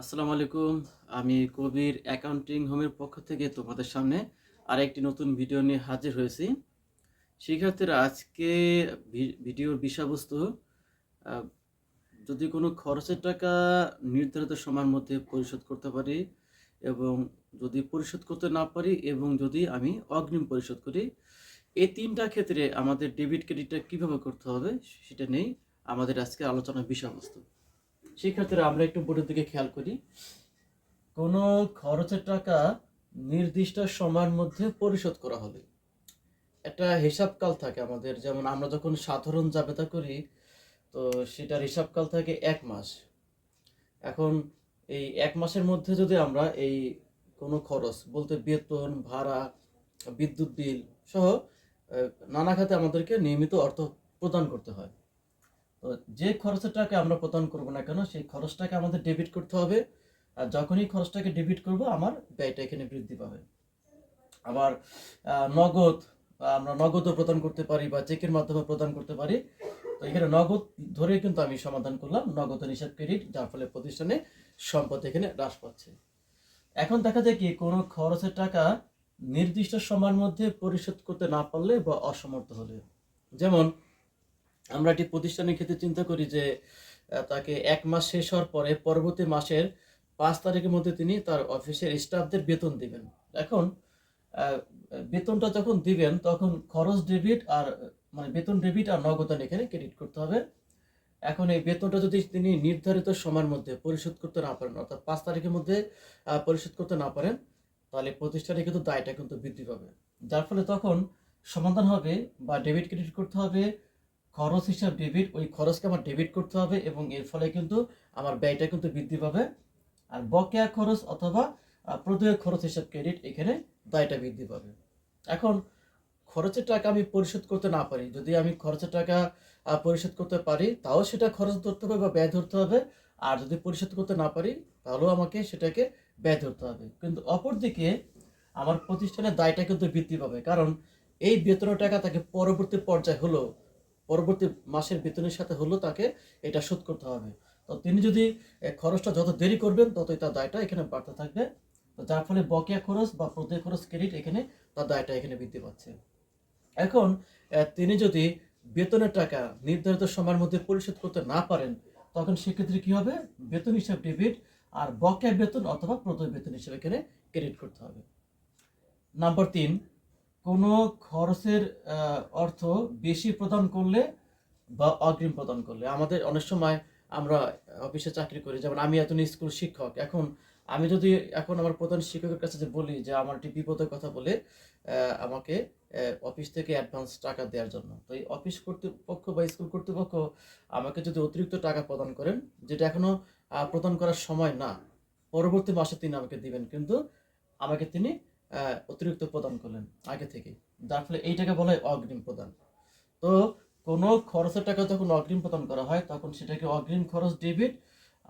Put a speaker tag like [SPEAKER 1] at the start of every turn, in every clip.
[SPEAKER 1] আসসালামু আলাইকুম। আমি কবির অ্যাকাউন্টিং হোমের পক্ষ থেকে তোমাদের সামনে আর একটি নতুন ভিডিও নিয়ে হাজির হয়েছি। শিক্ষার্থীরা, আজকে ভিডিওর বিষয়বস্তু যদি কোনো খরচের টাকা নির্ধারিত সময়ের মধ্যে পরিশোধ করতে পারি এবং যদি পরিশোধ করতে না পারি এবং যদি আমি অগ্রিম পরিশোধ করি, এই তিনটা ক্ষেত্রে আমাদের ডেবিট ক্রেডিটটা কীভাবে করতে হবে সেটা নেই আমাদের আজকে আলোচনার বিষয়বস্তু। শিক্ষার্থীরা আমরা একটু বোর্ডের দিকে খেয়াল করি। কোনো খরচের টাকা নির্দিষ্ট সময়ের মধ্যে পরিশোধ করা হবে একটা হিসাবকাল থাকে আমাদের। যেমন আমরা যখন সাধারণ জাবেদা করি, তো সেটার হিসাবকাল থাকে এক মাস। এখন এই এক মাসের মধ্যে যদি আমরা এই কোনো খরচ, বলতে বেতন, ভাড়া, বিদ্যুৎ বিল সহ নানা খাতে আমাদেরকে নিয়মিত অর্থ প্রদান করতে হয়। তো যে খরচের টাকা আমরা প্রদান করব না কেন, সেই খরচটাকে আমাদের ডেবিট করতে হবে। আর যখনই খরচটাকে ডেবিট করব, আমার ব্যয়টা এখানে বৃদ্ধি পাবে। আবার নগদ, আমরা নগদও প্রদান করতে পারি বা চেকের মাধ্যমে প্রদান করতে পারি। তো এখানে নগদ ধরে কিন্তু আমি সমাধান করলাম, নগদ হিসাব ক্রেডিট যার ফলে প্রতিষ্ঠানে সম্পদ এখানে হ্রাস পাচ্ছে। এখন দেখা যায় কি, কোনো খরচের টাকা নির্দিষ্ট সময়ের মধ্যে পরিশোধ করতে না পারলে বা অসমর্থ হলে। যেমন আমরা একটি প্রতিষ্ঠানের ক্ষেত্রে চিন্তা করি যে তাকে এক মাস শেষ হওয়ার পরে পরবর্তী মাসের পাঁচ তারিখের মধ্যে তিনি তার অফিসের স্টাফদের বেতন দিবেন। এখন বেতনটা যখন দিবেন, তখন খরচ ডেবিট আর মানে বেতন ডেবিট আর নগদান এখানে ক্রেডিট করতে হবে। এখন এই বেতনটা যদি তিনি নির্ধারিত সময়ের মধ্যে পরিশোধ করতে না পারেন, অর্থাৎ পাঁচ তারিখের মধ্যে পরিশোধ করতে না পারেন, তাহলে প্রতিষ্ঠানে কিন্তু দায়টা কিন্তু বৃদ্ধি পাবে। যার ফলে তখন সমাধান হবে বা ডেবিট ক্রেডিট করতে হবে খরচ হিসাব ডেবিট ওই খরচকে আমার ডেবিট করতে হবে এবং এর ফলে কিন্তু আমার ব্যয়টা কিন্তু বৃদ্ধি পাবে। আর বকেয়া খরচ অথবা প্রদেয় খরচ হিসাব ক্রেডিট এখানে দায়টা বৃদ্ধি পাবে। এখন, খরচের টাকা আমি পরিশোধ করতে না পারি, যদি আমি খরচের টাকা পরিশোধ করতে পারি, তাও সেটা খরচ ধরতে হবে বা ব্যয় ধরতে হবে। আর যদি পরিশোধ করতে না পারি, তাহলেও আমাকে সেটাকে ব্যয় ধরতে হবে। কিন্তু অপরদিকে, আমার প্রতিষ্ঠানের দায়টা কিন্তু বৃদ্ধি পাবে। কারণ, এই বেতনের টাকা তাকে পরবর্তী পর্যায়ে হলো পরবর্তী মাসের বেতনের সাথে হলেও তাকে এটা শোধ করতে হবে। তো তিনি যদি খরচটা যত দেরি করবেন, ততই তার দায়টা এখানে বাড়তে থাকবে। যার ফলে বকেয়া খরচ বা প্রত্যেক খরচ ক্রেডিট এখানে তার দায়টা এখানে বৃদ্ধি পাচ্ছে। এখন তিনি যদি বেতনের টাকা নির্ধারিত সময়ের মধ্যে পরিশোধ করতে না পারেন, তখন সেক্ষেত্রে কি হবে? বেতন হিসাব ডেবিট আর বকেয়া বেতন অথবা প্রত্যেক বেতন হিসেবে এখানে ক্রেডিট করতে হবে। নাম্বার তিন কোনো খরচের অর্থ বেশি প্রদান করলে বা অগ্রিম প্রদান করলে। আমাদের অনেক সময় আমরা অফিসে চাকরি করি, যেমন আমি এত স্কুল শিক্ষক। এখন আমি যদি, এখন আমার প্রধান শিক্ষকের কাছে যে বলি যে, আমার একটি বিপদের কথা বলে আমাকে অফিস থেকে অ্যাডভান্স টাকা দেওয়ার জন্য। তো এই অফিস কর্তৃপক্ষ বা স্কুল কর্তৃপক্ষ আমাকে যদি অতিরিক্ত টাকা প্রদান করেন, যেটা এখনও প্রদান করার সময় না, পরবর্তী মাসে তিনি আমাকে দিবেন। কিন্তু আমাকে তিনি অতিরিক্ত প্রদান করলেন আগে থেকে। যার ফলে এইটাকে বলা হয় অগ্রিম প্রদান। তো কোনো খরচের টাকা যখন অগ্রিম প্রদান করা হয়, তখন সেটাকে অগ্রিম খরচ ডেবিট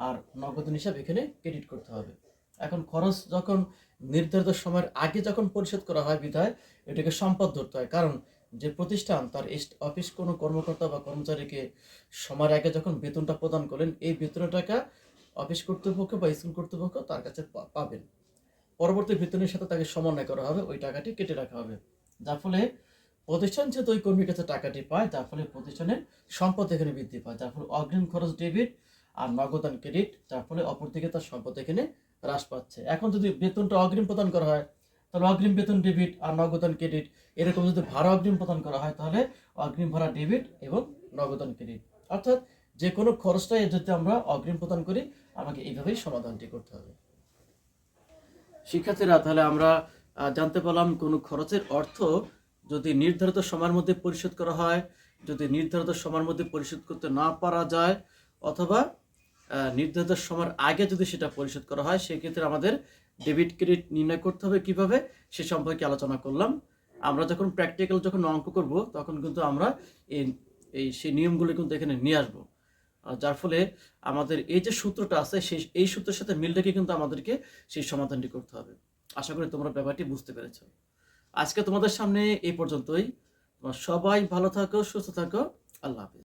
[SPEAKER 1] আর নগদ হিসাব এখানে ক্রেডিট করতে হবে। এখন খরচ যখন নির্ধারিত সময়ের আগে যখন পরিশোধ করা হয় বিধায়, এটাকে সম্পদ ধরতে হয়। কারণ যে প্রতিষ্ঠান, তার অফিস কোনো কর্মকর্তা বা কর্মচারীকে সময়ের আগে যখন বেতনটা প্রদান করলেন, এই বেতনের টাকা অফিস কর্তৃপক্ষ বা স্কুল কর্তৃপক্ষ তার কাছে পাবেন। পরবর্তী বেতনের সাথে তাকে সমন্বয় করা হবে, ওই টাকাটি কেটে রাখা হবে। যার ফলে প্রতিষ্ঠান যেহেতু ওই কর্মীর কাছে টাকাটি পায় যার ফলে প্রতিষ্ঠানের সম্পদ এখানে বৃদ্ধি পায়। যার ফলে অগ্রিম খরচ ডেবিট আর নগদান ক্রেডিট যার ফলে অপরদিকে তার সম্পদ এখানে হ্রাস পাচ্ছে। এখন যদি বেতনটা অগ্রিম প্রদান করা হয়, তাহলে অগ্রিম বেতন ডেবিট আর নগদান ক্রেডিট, এরকম যদি ভাড়া অগ্রিম প্রদান করা হয়, তাহলে অগ্রিম ভাড়া ডেবিট এবং নগদান ক্রেডিট। অর্থাৎ যে কোনো খরচটাই যদি আমরা অগ্রিম প্রদান করি, আমাকে এইভাবেই সমাধানটি করতে হবে। শিক্ষার্থীরা, তাহলে আমরা জানতে পারলাম কোনো খরচের অর্থ যদি নির্ধারিত সময়ের মধ্যে পরিশোধ করা হয়, যদি নির্ধারিত সময়ের মধ্যে পরিশোধ করতে না পারা যায়, অথবা নির্ধারিত সময়ের আগে যদি সেটা পরিশোধ করা হয়, সেক্ষেত্রে আমাদের ডেবিট ক্রেডিট নির্ণয় করতে হবে কীভাবে, সে সম্পর্কে আলোচনা করলাম। আমরা যখন প্র্যাকটিক্যাল যখন অঙ্ক করব, তখন কিন্তু আমরা এই এই, সেই নিয়মগুলো কিন্তু এখানে নিয়ে আসব। যার ফলে আমাদের এই যে সূত্রটা আছে, সেই, এই সূত্রের সাথে মিল রেখে কিন্তু আমাদেরকে সেই সমাধানটি করতে হবে। আশা করি তোমরা ব্যাপারটি বুঝতে পেরেছ। আজকে তোমাদের সামনে এই পর্যন্তই। সবাই ভালো থাকো, সুস্থ থাকো। আল্লাহ হাফিজ।